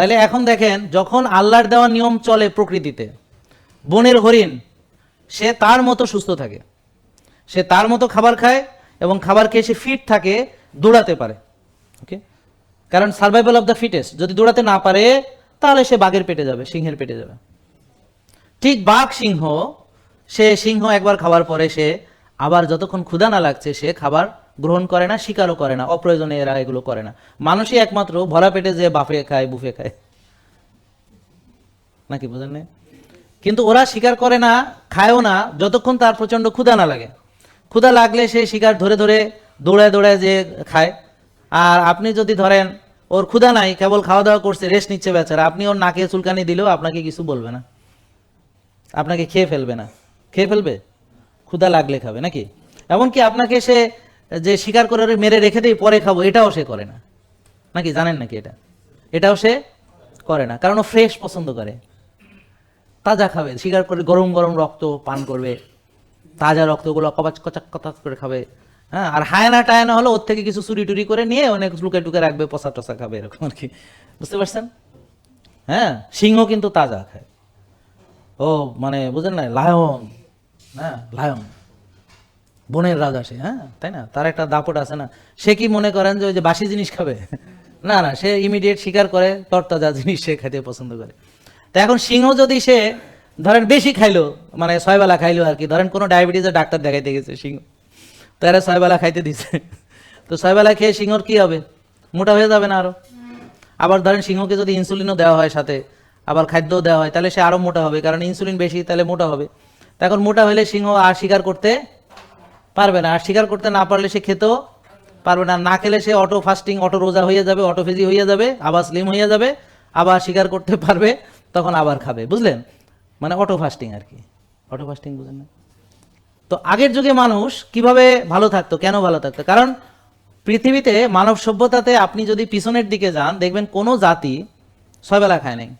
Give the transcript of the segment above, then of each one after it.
তাহলে এখন দেখেন, যখন আল্লাহর দেওয়া নিয়ম চলে প্রকৃতিতে, বনের হরিণ, সে তার মতো সুস্থ থাকে। সে তার মতো খাবার খায় এবং খাবার খেয়ে সে ফিট থাকে, দৌড়াতে পারে। ওকে কারণ সার্ভাইভাল অফ দ্য ফিটেস্ট যদি দৌড়াতে না পারে, তাহলে সে বাঘের পেটে যাবে, সিংহের পেটে যাবে। ঠিক বাঘ, সিংহ, সে সিংহ একবার খাবার পরে সে আবার যতক্ষণ ক্ষুধা না লাগছে, সে খাবার গ্রহণ করে না, শিকারও করে না, অপ্রয়োজনে এরা এগুলো করে না। মানুষই একমাত্র ভরা পেটে যে বাফে খায়, বুফে খায়। নাকি বোঝেন? কিন্তু ওরা শিকার করে না, খায়ও না, যতক্ষণ তার প্রচণ্ড ক্ষুধা না লাগে। ক্ষুধা লাগলে সে শিকার ধরে ধরে দৌড়ায় দৌড়ায় যে খায়। আর আপনি যদি ধরেন, ওর ক্ষুধা নাই, কেবল খাওয়া দাওয়া করছে, রেস্ট নিচ্ছে বেচারা, আপনি ওর নাকে চুলকানি দিলেও আপনাকে কিছু বলবে না। আপনাকে খেয়ে ফেলবে না। খেয়ে ফেলবে? ক্ষুধা লাগলে খাবে, নাকি? এমনকি আপনাকে সে যে শিকার করে মেরে রেখে দেই, পরে খাব, এটাও সে করে না। নাকি জানেন নাকি এটা? এটাও সে করে না, কারণ ও ফ্রেশ পছন্দ করে। তাজা খাবে, শিকার করে গরম গরম রক্ত পান করবে, তাজা রক্তগুলো কবাচ কচাক কচাক করে খাবে হ্যাঁ? আর হায়না টায়না হলো ওর থেকে কিছু চুরি টুরি করে নিয়ে অনেক লুকে টুকে রাখবে, পচা টসা খাবে, এরকম আর কি। বুঝতে পারছেন? হ্যাঁ? সিংহ কিন্তু তাজা খায়। ও মানে বুঝলেন না? লায়ন হ্যাঁ? লায়ন। বনের রাজা সে হ্যাঁ? তাই না? তার একটা দাপট আছে না? সে কি মনে করেন যে ওই যে বাসি জিনিস খাবে? না না, সে ইমিডিয়েট শিকার করে, তরতাজা জিনিস সে খেতে পছন্দ করে। তা এখন সিংহ যদি সে, ধরেন বেশি খাইলো মানে ছয়বেলা খাইলো আর কি, ধরেন কোনো ডায়াবেটিসের ডাক্তার দেখাইতে গেছে সিংহ। তো এরা ছয় বেলা খাইতে দিছে। তো ছয়বেলা খেয়ে সিংহর কি হবে? মোটা হয়ে যাবে না আরও? আবার ধরেন সিংহকে যদি ইনসুলিনও দেওয়া হয় সাথে, আবার খাদ্যও দেওয়া হয়, তাহলে সে আরও মোটা হবে। কারণ ইনসুলিন বেশি, তাহলে মোটা হবে। তা এখন মোটা হলে সিংহ আর শিকার করতে পারবে না। আর শিকার করতে না পারলে সে খেতেও পারবে না। না খেলে সে অটো ফাস্টিং অটো রোজা হয়ে যাবে অটো ফেজি হয়ে যাবে, আবার স্লিম হয়ে যাবে, আবার শিকার করতে পারবে, তখন আবার খাবে। বুঝলেন? মানে অটো ফাস্টিং আর কি। অটো ফাস্টিং বুঝলেন না? তো আগের যুগে মানুষ কীভাবে ভালো থাকতো? কেন ভালো থাকতো? কারণ পৃথিবীতে মানব সভ্যতাতে আপনি যদি পিছনের দিকে যান, দেখবেন কোনো জাতি ছয়বেলা খায় নাই।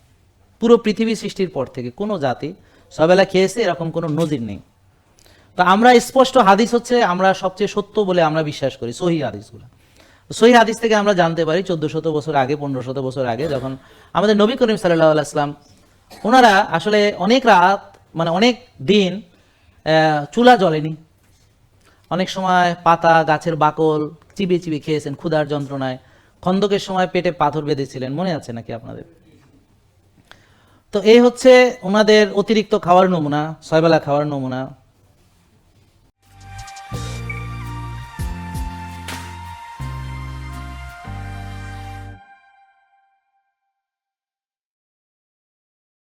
পুরো পৃথিবী সৃষ্টির পর থেকে কোনো জাতি ছয়বেলা খেয়েছে, এরকম কোনো নজির নেই। তো আমরা স্পষ্ট হাদিস হচ্ছে আমরা সবচেয়ে সত্য বলে আমরা বিশ্বাস করি, সহি হাদিসগুলো। সহি হাদিস থেকে আমরা জানতে পারি চোদ্দ শত বছর আগে পনেরো শত বছর আগে যখন আমাদের নবী করিম সাল্লাহ আসলাম ওনারা আসলে অনেক রাত মানে অনেক দিন চুলা জ্বলেনি। অনেক সময় পাতা, গাছের বাকল চিবিয়ে চিবিয়ে খেয়েছেন ক্ষুধার যন্ত্রণায়। খন্দকের সময় পেটে পাথর বেঁধেছিলেন, মনে আছে নাকি আপনাদের? তো এই হচ্ছে ওনাদের অতিরিক্ত খাওয়ার নমুনা, ছয়বেলা খাওয়ার নমুনা।